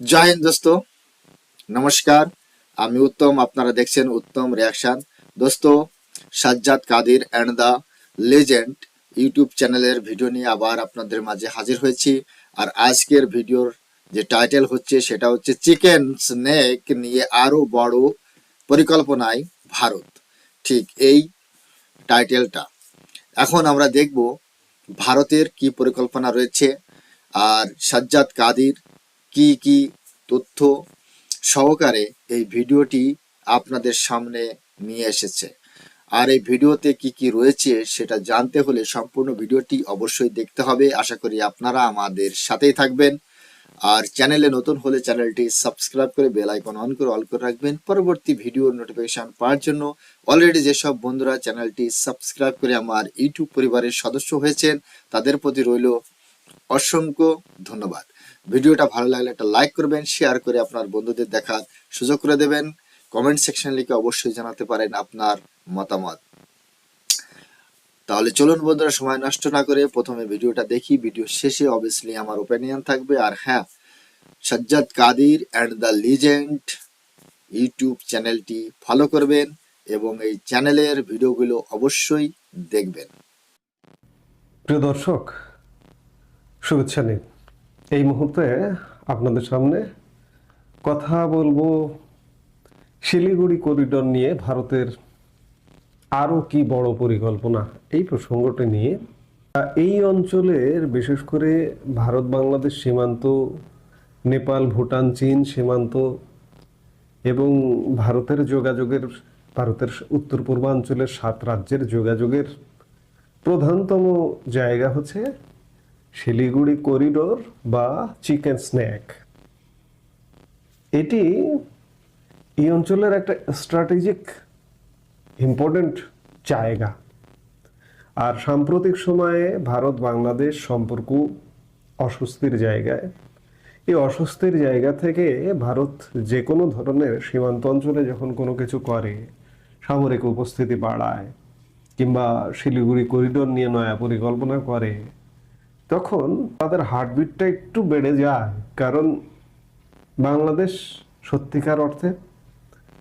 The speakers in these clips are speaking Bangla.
জয় দোস্ত। নমস্কার, আমি উত্তম, আপনারা দেখছেন উত্তম রিয়াকশন দোস্ত, Sajjad Kadir and the legend YouTube চ্যানেলের ভিডিও নিয়ে আবার আপনাদের মাঝে হাজির হয়েছি। আর আজকের ভিডিওর যে টাইটেল হচ্ছে, সেটা হচ্ছে চিকেন স্নেক নিয়ে আরও বড় পরিকল্পনায় ভারত। ঠিক এই টাইটেলটা এখন আমরা দেখব ভারতের কি পরিকল্পনা রয়েছে। আর সাজ্জাদ কাদির কি কি তথ্য সহকারে এই ভিডিওটি আপনাদের সামনে নিয়ে এসেছে। আর এই ভিডিওতে কি কি রয়েছে সেটা জানতে হলে সম্পূর্ণ ভিডিওটি অবশ্যই দেখতে হবে। আশা করি আপনারা আমাদের সাথেই থাকবেন। আর চ্যানেলে নতুন হলে চ্যানেলটি সাবস্ক্রাইব করে বেল আইকন অন করে অল করে রাখবেন। পরবর্তী ভিডিওর নোটিফিকেশন পাওয়ার জন্য অলরেডি যেসব বন্ধুরা চ্যানেলটি সাবস্ক্রাইব করে আমার ইউটিউব পরিবারের সদস্য হয়েছেন, তাদের প্রতি রইল অসংখ্য ধন্যবাদ। ভিডিওটা ভালো লাগলে একটা লাইক করবেন শেয়ার করে আপনার বন্ধুদের দেখার সুযোগ করে দেবেন। কমেন্ট সেকশন লিখে অবশ্যই জানাতে পারেন আপনার মতামত। তাহলে চলুন বন্ধুরা, সময় নষ্ট না করে প্রথমে ভিডিওটা দেখি। ভিডিও শেষে অবভিয়াসলি আমার ওপিনিয়ন থাকবে। আর হ্যাঁ Sajjad Kadir and the legend YouTube চ্যানেলটি ফলো করবেন এবং এই চ্যানেলের ভিডিওগুলো অবশ্যই দেখবেন। প্রিয় দর্শক, শুভেচ্ছা নিন এই মুহূর্তে আপনাদের সামনে কথা বলব শিলিগুড়ি করিডোর নিয়ে ভারতের আরও কি বড় পরিকল্পনা? এই প্রসঙ্গটি নিয়ে এই অঞ্চলের বিশেষ করে ভারত, বাংলাদেশ সীমান্ত, নেপাল, ভুটান, চীন সীমান্ত এবং ভারতের যোগাযোগের, ভারতের উত্তর পূর্বাঞ্চলের সাত রাজ্যের যোগাযোগের প্রধানতম জায়গা হচ্ছে শিলিগুড়ি করিডোর বা চিকেন স্ন্যাক। এটি এই অঞ্চলের একটা স্ট্র্যাটেজিক ইম্পর্ট্যান্ট জায়গা। আর সাম্প্রতিক সময়ে ভারত বাংলাদেশ সম্পর্ক অস্বস্তির জায়গায়। এই অস্বস্তির জায়গা থেকে ভারত যে কোনো ধরনের সীমান্ত অঞ্চলে যখন কোনো কিছু করে, সামরিক উপস্থিতি বাড়ায় কিংবা শিলিগুড়ি করিডোর নিয়ে নয়া পরিকল্পনা করে তখন তাদের হার্টবিটটা একটু বেড়ে যায়, কারণ বাংলাদেশ সত্যিকার অর্থে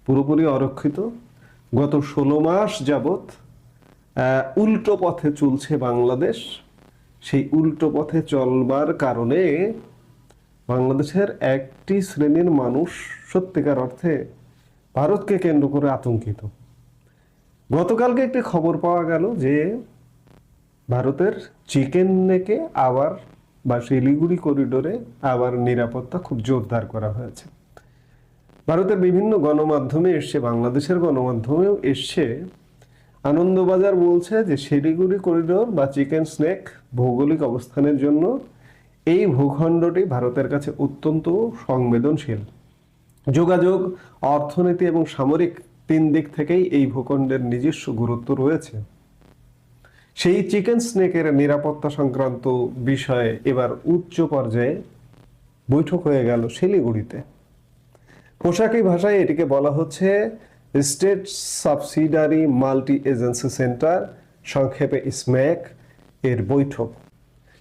পুরোপুরি অরক্ষিত। গত ষোলো মাস যাবৎ উল্টো পথে চলছে বাংলাদেশ। সেই উল্টো পথে চলবার কারণে বাংলাদেশের একটি শ্রেণির মানুষ সত্যিকার অর্থে ভারতকে কেন্দ্র করে আতঙ্কিত। গতকালকে একটি খবর পাওয়া গেল যে ভারতের চিকেন নেকে আবার বা শিলিগুড়ি করিডোরে আবার নিরাপত্তা খুব জোরদার করা হয়েছে। ভারতের বিভিন্ন গণমাধ্যমে এসছে বাংলাদেশের গণমাধ্যমেও এসছে আনন্দবাজার বলছে যে শিলিগুড়ি করিডোর বা চিকেন স্নেক ভৌগোলিক অবস্থানের জন্য এই ভূখণ্ডটি ভারতের কাছে অত্যন্ত সংবেদনশীল। যোগাযোগ, অর্থনীতি এবং সামরিক তিন দিক থেকেই এই ভূখণ্ডের নিজস্ব গুরুত্ব রয়েছে। সেই চিকেন স্নেকের নিরাপত্তা সংক্রান্ত বিষয়ে এবার উচ্চ পর্যায়ে বৈঠক হয়ে গেল শিলিগুড়িতে। পোশাকি ভাষায় এটিকে বলা হচ্ছে state subsidiary multi agency centre, সংক্ষেপে স্ম্যাক এর বৈঠক।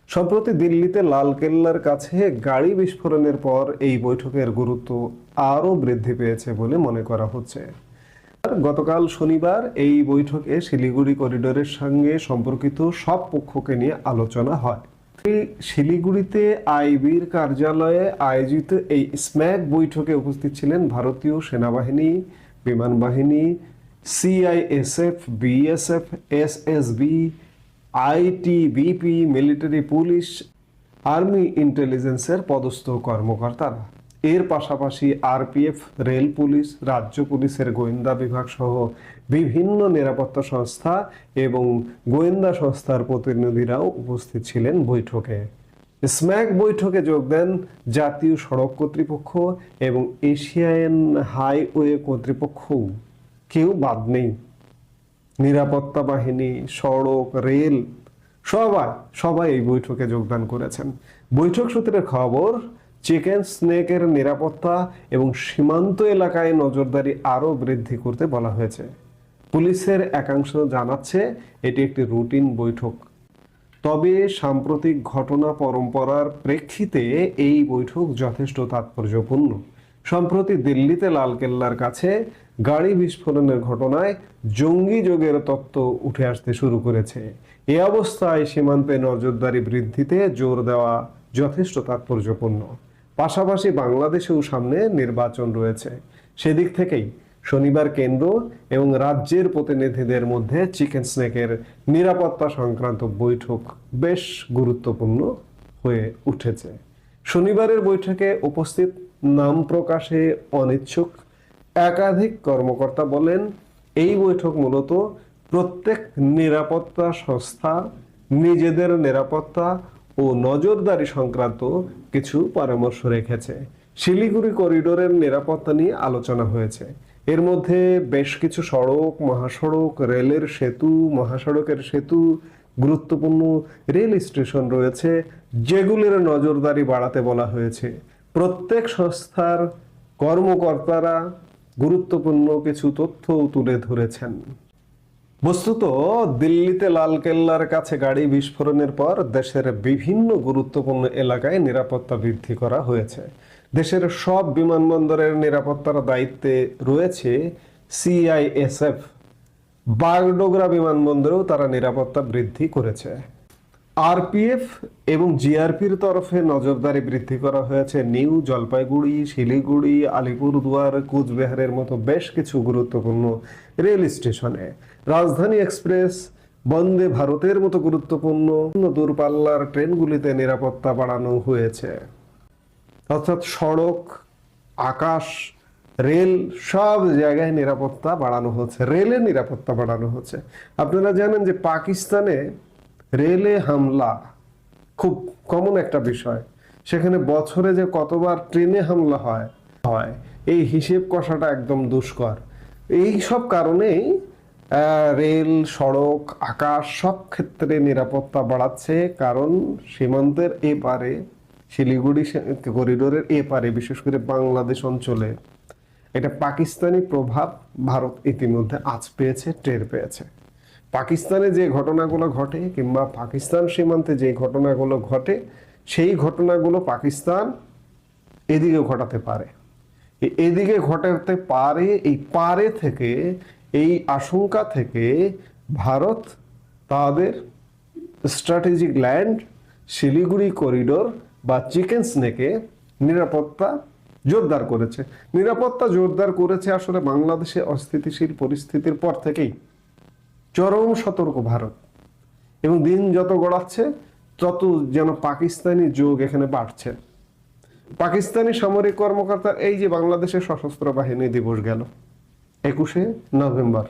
সম্প্রতি দিল্লিতে লালকেল্লার কাছে গাড়ি বিস্ফোরণের পর এই বৈঠকের গুরুত্ব আরও বৃদ্ধি পেয়েছে বলে মনে করা হচ্ছে। গতকাল শনিবার এই বৈঠকে শিলিগুড়ি করিডোরের সঙ্গে সম্পর্কিত সব পক্ষকে নিয়ে আলোচনা হয়। শিলিগুড়িতে আইবির কার্যালয়ে আয়োজিত এই স্ম্যাক বৈঠকে উপস্থিত ছিলেন ভারতীয় সেনাবাহিনী, বিমান বাহিনী, CISF, BSF, SSB, ITBP, military police, army ইন্টেলিজেন্সের পদস্থ কর্মকর্তারা। এর পাশাপাশি আরপিএফ, রেল পুলিশ, রাজ্য পুলিশের গোয়েন্দা বিভাগ সহ বিভিন্ন নিরাপত্তা সংস্থা এবং গোয়েন্দা সংস্থার প্রতিনিধিরাও উপস্থিত ছিলেন বৈঠকে। স্ম্যাক বৈঠকে যোগ দেন জাতীয় সড়ক কর্তৃপক্ষ এবং এশিয়ান হাইওয়ে কর্তৃপক্ষ কেউ বাদ নেই। নিরাপত্তা বাহিনী, সড়ক, রেল, সবাই সবাই এই বৈঠকে যোগদান করেছেন। বৈঠক সূত্রের খবর চিকেন, স্নেকের নিরাপত্তা এবং সীমান্ত এলাকায় নজরদারি আরও বৃদ্ধি করতে বলা হয়েছে। পুলিশের একাংশ জানাচ্ছে, এটি একটি রুটিন বৈঠক। তবে সাম্প্রতিক ঘটনা পরম্পরার প্রেক্ষিতে এই বৈঠক যথেষ্ট তাৎপর্যপূর্ণ। সম্প্রতি দিল্লিতে লালকেল্লার কাছে গাড়ি বিস্ফোরণের ঘটনায় জঙ্গি যোগের তত্ত্ব উঠে আসতে শুরু করেছে। এ অবস্থায় সীমান্তে নজরদারি বৃদ্ধিতে জোর দেওয়া যথেষ্ট তাৎপর্যপূর্ণ। পাশাপাশি বাংলাদেশেও সামনে নির্বাচন রয়েছে। সেদিক থেকেই শনিবার কেন্দ্র এবং রাজ্যের প্রতিনিধিদের মধ্যে চিকেন স্নেকের নিরাপত্তা সংক্রান্ত বৈঠক বেশ গুরুত্বপূর্ণ হয়ে উঠেছে। শনিবারের বৈঠকে উপস্থিত নাম প্রকাশে অনিচ্ছুক একাধিক কর্মকর্তা বলেন, এই বৈঠক মূলত প্রত্যেক নিরাপত্তা সংস্থা, নিজেদের নিরাপত্তা ও নজরদারি সংক্রান্ত কিছু পরামর্শ রেখেছে। শিলিগুড়ি করিডোরের নিরাপত্তা নিয়ে আলোচনা হয়েছে। এর মধ্যে বেশ কিছু সড়ক, মহাসড়ক, রেলের সেতু, মহাসড়কের সেতু, গুরুত্বপূর্ণ রেল স্টেশন রয়েছে, যেগুলির নজরদারি বাড়াতে বলা হয়েছে। প্রত্যেক সংস্থার কর্মকর্তারা গুরুত্বপূর্ণ কিছু তথ্য তুলে ধরেছেন। বস্তুত, দিল্লিতে লালকেল্লার কাছে গাড়ি বিস্ফোরণের পর দেশের বিভিন্ন গুরুত্বপূর্ণ এলাকায় নিরাপত্তা বৃদ্ধি করা হয়েছে। দেশের সব বিমানবন্দরের নিরাপত্তার দায়িত্বে রয়েছে সিআইএসএফ। বাগডোগরা বিমানবন্দরেও তারা নিরাপত্তা বৃদ্ধি করেছে। আরপিএফ এবং জিআরপির তরফে নজরদারি বৃদ্ধি করা হয়েছে। নিউ জলপাইগুড়ি, শিলিগুড়ি, আলিপুরদুয়ার, কুচবিহারের মতো বেশ কিছু গুরুত্বপূর্ণ রেল স্টেশনে। রাজধানী এক্সপ্রেস, বন্দে ভারতের মতো গুরুত্বপূর্ণ দূরপাল্লার ট্রেনগুলিতে নিরাপত্তা বাড়ানো হয়েছে। অর্থাৎ সড়ক, আকাশ, রেল সব জায়গায় নিরাপত্তা বাড়ানো হচ্ছে, রেলের নিরাপত্তা বাড়ানো হচ্ছে। আপনারা জানেন যে পাকিস্তানে রেলে হামলা খুব কমন একটা বিষয়। সেখানে বছরে যে কতবার ট্রেনে হামলা হয় হয়, এই হিসেব কষাটা একদম দুষ্কর। এই সব কারণেই রেল, সড়ক, আকাশ সব ক্ষেত্রে নিরাপত্তা বাড়াচ্ছে, কারণ সীমান্তের এপারে, শিলিগুড়ি করিডোরের এপারে, বিশেষ করে বাংলাদেশ অঞ্চলে, এটা পাকিস্তানি প্রভাব ভারত ইতিমধ্যে আজ পেয়েছে, টের পেয়েছে। পাকিস্তানে যে ঘটনাগুলো ঘটে কিংবা পাকিস্তান সীমান্তে যে ঘটনাগুলো ঘটে, সেই ঘটনাগুলো পাকিস্তান এদিকে ঘটাতে পারে। এদিকে ঘটাতে পারে, এই পারে থেকে, এই আশঙ্কা থেকে ভারত তাদের স্ট্র্যাটেজিক ল্যান্ড শিলিগুড়ি করিডোর বা চিকেন স্নেকে নিরাপত্তা জোরদার করেছে। নিরাপত্তা জোরদার করেছে আসলে বাংলাদেশে অস্থিতিশীল পরিস্থিতির পর থেকেই। চরম সতর্ক ভারত। এবং দিন যত গড়াচ্ছে, তত যেন পাকিস্তানি যোগ এখানে বাড়ছে। পাকিস্তানি সামরিক কর্মকর্তা এই যে বাংলাদেশের সশস্ত্র বাহিনী দিবস গেল, একুশে নভেম্বর।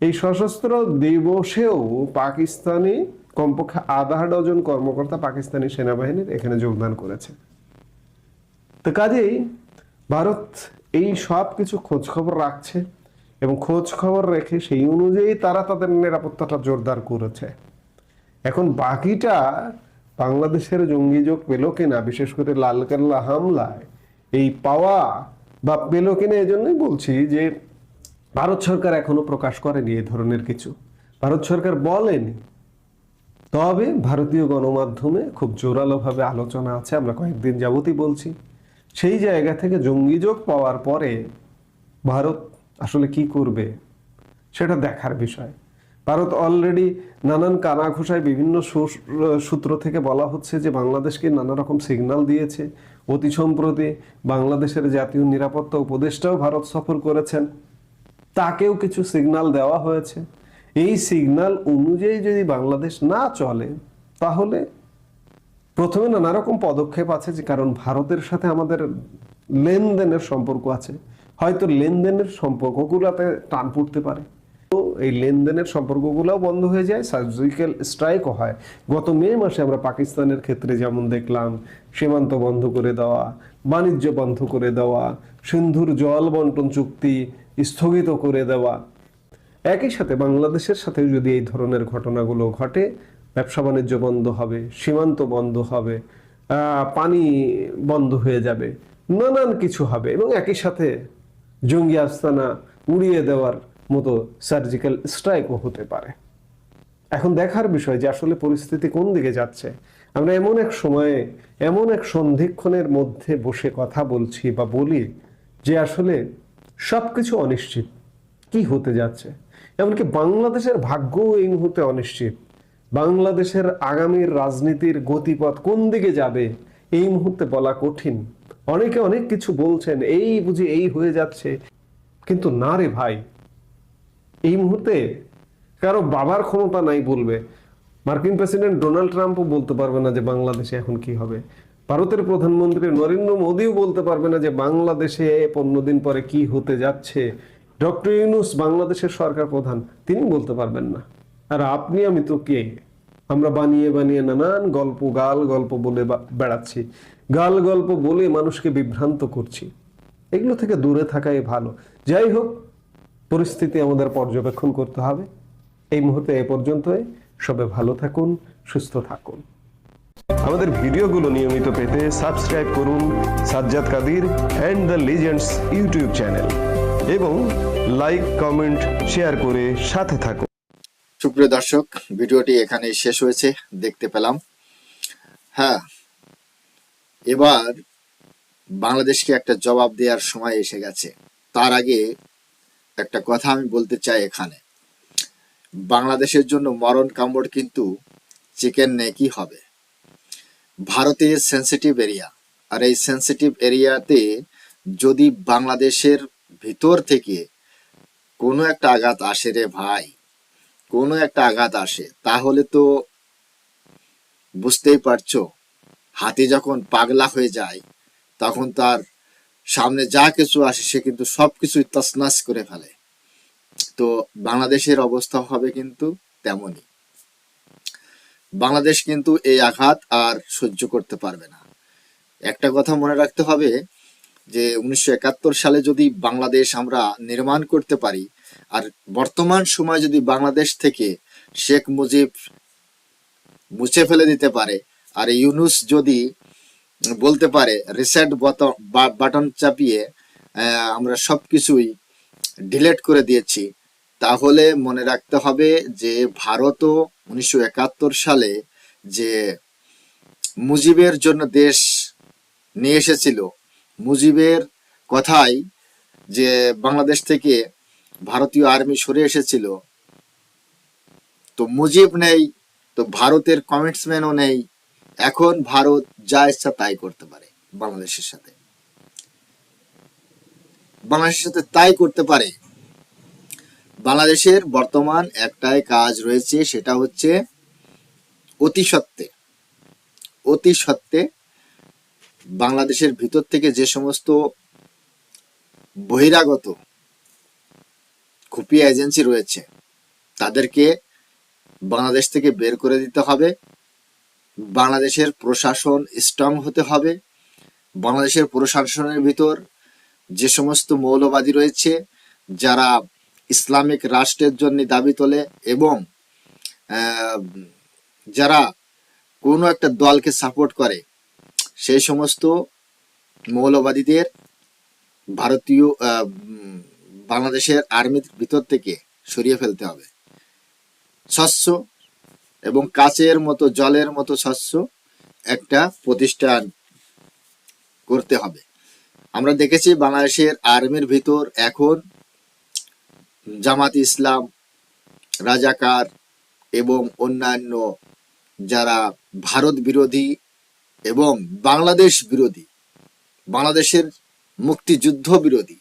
এই সশস্ত্র দিবসেও পাকিস্তানি কমপক্ষে আধা ডজন কর্মকর্তা পাকিস্তানি সেনাবাহিনীর এখানে যোগদান করেছে। তো কাজেই ভারত এই সব কিছু খোঁজ খবর রাখছে। এবং খোঁজ খবর রেখে সেই অনুযায়ী তারা তাদের নিরাপত্তাটা জোরদার করেছে। এখন বাকিটা বাংলাদেশের জঙ্গি যোগ পেল কিনা, বিশেষ করে লালকেল্লা হামলায়, এই পাওয়া বা পেল কিনা এই জন্যই বলছি যে ভারত সরকার এখনও প্রকাশ করেনি এই ধরনের কিছু। ভারত সরকার বলেনি। তবে ভারতীয় গণমাধ্যমে খুব জোরালোভাবে আলোচনা আছে, আমরা কয়েকদিন যাবতই বলছি। সেই জায়গা থেকে জঙ্গিযোগ পাওয়ার পরে ভারত আসলে কি করবে? সেটা দেখার বিষয়। ভারত অলরেডি নানান কানাঘুষায় বিভিন্ন সূত্র থেকে বলা হচ্ছে যে বাংলাদেশকে নানা রকম সিগন্যাল দিয়েছে। অতি সম্প্রতি বাংলাদেশের জাতীয় নিরাপত্তা উপদেষ্টাও ভারত সফর করেছেন। তাকেও কিছু সিগন্যাল দেওয়া হয়েছে। এই সিগন্যাল অনুযায়ী যদি বাংলাদেশ না চলে, তাহলে প্রথমে নানা রকম পদক্ষেপ আছে যে, কারণ ভারতের সাথে আমাদের লেনদেনের সম্পর্ক আছে। হয়তো লেনদেনের সম্পর্কগুলোতে টান পড়তে পারে। তো এই লেনদেনের সম্পর্কগুলোও বন্ধ হয়ে যায়, সার্জিক্যাল স্ট্রাইকও হয়। গত মে মাসে আমরা পাকিস্তানের ক্ষেত্রে যেমন দেখলাম, সীমান্ত বন্ধ করে দেওয়া, বাণিজ্য বন্ধ করে দেওয়া, সিন্ধুর জল বন্টন চুক্তি স্থগিত করে দেওয়া। একই সাথে বাংলাদেশের সাথে যদি এই ধরনের ঘটনাগুলো ঘটে, ব্যবসা বাণিজ্য বন্ধ হবে, সীমান্ত বন্ধ হবে পানি বন্ধ হয়ে যাবে, নানান কিছু হবে এবং একই সাথে জঙ্গি আস্তানা উড়িয়ে দেওয়ার মতো সার্জিক্যাল স্ট্রাইকও হতে পারে। এখন দেখার বিষয় যে আসলে পরিস্থিতি কোন দিকে যাচ্ছে। আমরা এমন এক সময়ে, এমন এক সন্ধিক্ষণের মধ্যে বসে কথা বলছি বা বলি যে আসলে সবকিছু অনিশ্চিত। কি হতে যাচ্ছে? এমনকি বাংলাদেশের ভাগ্যও এই মুহূর্তে অনিশ্চিত। বাংলাদেশের আগামীর রাজনীতির গতিপথ কোন দিকে যাবে, এই মুহূর্তে বলা কঠিন। অনেকে অনেক কিছু বলছেন, এই বুঝি এই হয়ে যাচ্ছে। কিন্তু না রে ভাই, এই মুহূর্তে কারও বাবার ক্ষমতা নাই বলবে। মার্কিন প্রেসিডেন্ট ডোনাল্ড ট্রাম্পও বলতে পারবে না যে বাংলাদেশে এখন কি হবে। ভারতের প্রধানমন্ত্রী নরেন্দ্র মোদীও বলতে পারবে না যে বাংলাদেশে পনেরো দিন পরে কি হতে যাচ্ছে। ডক্টর ইউনুস বাংলাদেশের সরকার প্রধান তিনি বলতে পারবেন না। আর আপনি, আমি তো কে? আমরা বানিয়ে বানিয়ে নানান গল্প, গাল গল্প বলে বেড়াচ্ছি। গাল গল্প বলে মানুষকে বিভ্রান্ত করছি। এগুলো থেকে দূরে থাকাই ভালো। যাই হোক, পরিস্থিতি আমাদের পর্যবেক্ষণ করতে হবে। এই মুহূর্তে এ পর্যন্তই। সবে ভালো থাকুন, সুস্থ থাকুন। আমাদের ভিডিওগুলো নিয়মিত পেতে সাবস্ক্রাইব করুন Sajjad Kadir and the legends YouTube channel এবং লাইক, কমেন্ট, শেয়ার করে সাথে থাকুন। সুপ্রিয় দর্শক, ভিডিওটি এখানে শেষ হয়েছে, দেখতে পেলাম। হ্যাঁ এবার বাংলাদেশকে একটা জবাব দেওয়ার সময় এসে গেছে। তার আগে একটা কথা আমি বলতে চাই এখানে। বাংলাদেশের জন্য মরণ কামড় কিন্তু চিকেন নেকি হবে। ভারতে সেন্সিটিভ এরিয়া আর এই সেন্সিটিভ এরিয়াতে যদি বাংলাদেশের ভিতর থেকে কোনো একটা আঘাত আসে রে ভাই কোনো একটা আঘাত আসে, তাহলে তো বুঝতেই পারছ, হাতি যখন পাগলা হয়ে যায়, তখন তার সামনে যা কিছু আসে সে কিন্তু সবকিছুই তসনাস করে ফেলে। তো বাংলাদেশের অবস্থা হবে কিন্তু তেমনই। বাংলাদেশ কিন্তু এই আঘাত আর সহ্য করতে পারবে না। একটা কথা মনে রাখতে হবে যে উনিশশো একাত্তর সালে যদি বাংলাদেশ আমরা নির্মাণ করতে পারি আর বর্তমান সময় যদি বাংলাদেশ থেকে শেখ মুজিব মুছে ফেলে দিতে পারে, আর ইউনুস যদি বলতে পারে, রিসেট বাটন চাপিয়ে আমরা সবকিছুই ডিলেট করে দিয়েছি, তাহলে মনে রাখতে হবে যে ভারতও উনিশশো একাত্তর সালে যে মুজিবের জন্য দেশ নিয়ে এসেছিল, মুজিবের কথাই যে বাংলাদেশ থেকে ভারতীয় আর্মি সরে এসেছিল। তো মুজিব নেই, তো ভারতের কমিটসম্যানও নেই। এখন ভারত যা ইচ্ছা তাই করতে পারে বাংলাদেশের সাথে। বাংলাদেশের সাথে তাই করতে পারে। বাংলাদেশের বর্তমান একটাই কাজ রয়েছে, সেটা হচ্ছে অতি সত্ত্বে অতি সত্ত্বে বাংলাদেশের ভিতর থেকে যে সমস্ত বহিরাগত খুপিয়া এজেন্সি রয়েছে। তাদেরকে বাংলাদেশ থেকে বের করে দিতে হবে। বাংলাদেশের প্রশাসন স্ট্রং হতে হবে। বাংলাদেশের প্রশাসনের ভিতর যে সমস্ত মৌলবাদী রয়েছে, যারা ইসলামিক রাষ্ট্রের জন্য দাবি তোলে এবং যারা কোনো একটা দলকে সাপোর্ট করে, সেই সমস্ত মৌলবাদীদের ভারতীয় বাংলাদেশের আর্মির ভিতর থেকে সরিয়ে ফেলতে হবে। স্বচ্ছ এবং কাচের মতো, জলের মতো স্বচ্ছ একটা প্রতিষ্ঠান করতে হবে। আমরা দেখেছি বাংলাদেশের আর্মির ভিতর এখন জামাত ইসলাম, রাজাকার এবং অন্যান্য যারা ভারত বিরোধী এবং বাংলাদেশ বিরোধী, বাংলাদেশের মুক্তিযুদ্ধ বিরোধী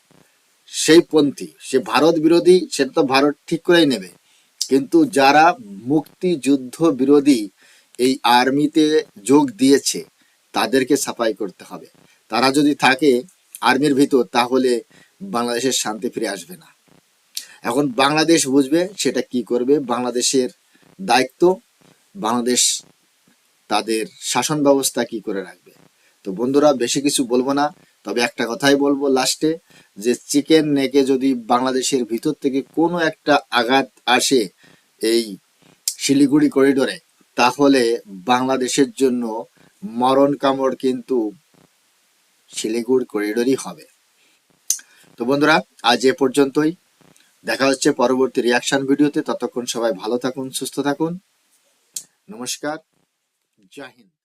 সেই পন্থী, সে ভারত বিরোধী, সেটা তো ভারত ঠিক করেই নেবে। কিন্তু যারা মুক্তিযুদ্ধ বিরোধী এই আর্মিতে যোগ দিয়েছে, তাদেরকে সাফাই করতে হবে। তারা যদি থাকে আর্মির ভিতর, তাহলে বাংলাদেশের শান্তি ফিরে আসবে না। এখন বাংলাদেশ বুঝবে সেটা কি করবে। বাংলাদেশের দায়িত্ব, বাংলাদেশ তাদের শাসন ব্যবস্থা কি করে রাখবে। তো বন্ধুরা, বেশি কিছু বলব না, তবে একটা কথাই বলব লাস্টে। যে চিকেন নেকে যদি বাংলাদেশের ভিতর থেকে কোনো একটা আঘাত আসে এই শিলিগুড়ি করিডোরে, তাহলে বাংলাদেশের জন্য মরণ কামড় কিন্তু শিলিগুড়ি করিডোরই হবে। তো বন্ধুরা, আজ এ পর্যন্তই। দেখা হচ্ছে পরবর্তী রিয়াকশন ভিডিওতে। ততক্ষণ সবাই ভালো থাকুন, সুস্থ থাকুন। নমস্কার, জয় হিন্দ।